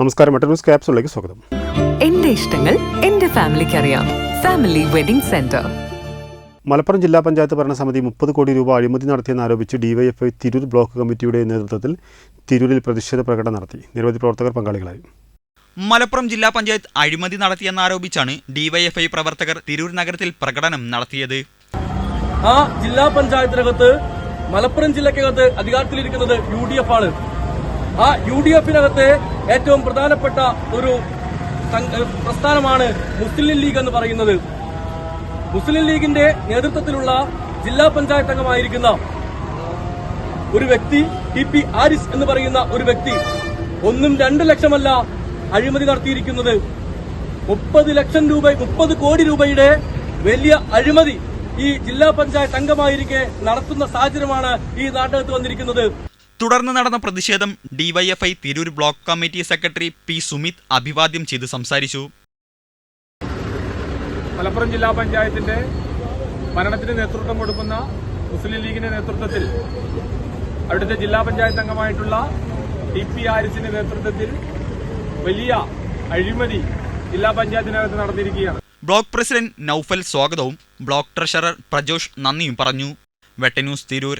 നമസ്കാരം. മറ്റൊരു ക്യാപ്സിലേക്ക് സ്വാഗതം. എന്റെ ഇഷ്ടങ്ങൾ എന്റെ ഫാമിലിക്ക് അറിയാം ഫാമിലി വെഡിംഗ് സെന്റർ. മലപ്പുറം ജില്ലാ പഞ്ചായത്ത് ഭരണസമിതി മുപ്പത് കോടി രൂപ അഴിമതി നടത്തിയെന്നാരോപിച്ച് ഡിവൈഎഫ്ഐ തിരൂർ ബ്ലോക്ക് കമ്മിറ്റിയുടെ നേതൃത്വത്തിൽ തിരൂരിൽ പ്രതിഷേധ പ്രകടനം നടത്തി. നിരവധി പ്രവർത്തകർ പങ്കാളികളായി. മലപ്പുറം ജില്ലാ പഞ്ചായത്ത് അഴിമതി നടത്തിയെന്നാരോപിച്ചാണ് ഡിവൈഎഫ്ഐ പ്രവർത്തകർ തിരൂർ നഗരത്തിൽ പ്രകടനം നടത്തിയത്. ആ ജില്ലാ പഞ്ചായത്തിനകത്ത് മലപ്പുറം ജില്ലക്കകത്ത് അധികാരത്തിലിരിക്കുന്നത് യു ഡി എഫ് ആണ്. ആ യു ഡി എഫിനകത്തെ ഏറ്റവും പ്രധാനപ്പെട്ട ഒരു പ്രസ്ഥാനമാണ് മുസ്ലിം ലീഗ് എന്ന് പറയുന്നത്. മുസ്ലിം ലീഗിന്റെ നേതൃത്വത്തിലുള്ള ജില്ലാ പഞ്ചായത്ത് അംഗമായിരിക്കുന്ന ഒരു വ്യക്തി ടി പി ആരിസ് എന്ന് പറയുന്ന ഒരു വ്യക്തി ഒന്നും രണ്ട് ലക്ഷമല്ല അഴിമതി നടത്തിയിരിക്കുന്നത്. മുപ്പത് ലക്ഷം രൂപ മുപ്പത് കോടി രൂപയുടെ വലിയ അഴിമതി ഈ ജില്ലാ പഞ്ചായത്ത് അംഗമായിരിക്കെ നടത്തുന്ന സാഹചര്യമാണ് ഈ നാട്ടകത്ത് വന്നിരിക്കുന്നത്. തുടർന്ന് നടന്ന പ്രതിഷേധം DYFI Tirur block committee secretary P Sumith അഭിവാദ്യം ചെയ്ത് സംസാരിച്ചു. മലപ്പുറം ജില്ലാ പഞ്ചായത്തിന്റെ ഭരണത്തിന് നേതൃത്വം കൊടുക്കുന്ന മുസ്ലിം ലീഗിന്റെ നേതൃത്വത്തിൽ അവിടുത്തെ ജില്ലാ പഞ്ചായത്ത് അംഗമായിട്ടുള്ള ടി പി ആരിസിന്റെ നേതൃത്വത്തിൽ വലിയ അഴിമതി ജില്ലാ പഞ്ചായത്തിനകത്ത് നടന്നിരിക്കുകയാണ്. ബ്ലോക്ക് പ്രസിഡന്റ് നൌഫൽ സ്വാഗതവും ബ്ലോക്ക് ട്രഷറർ പ്രജോഷ് നന്ദിയും പറഞ്ഞു. വെട്ടന്യൂസ് തിരൂർ.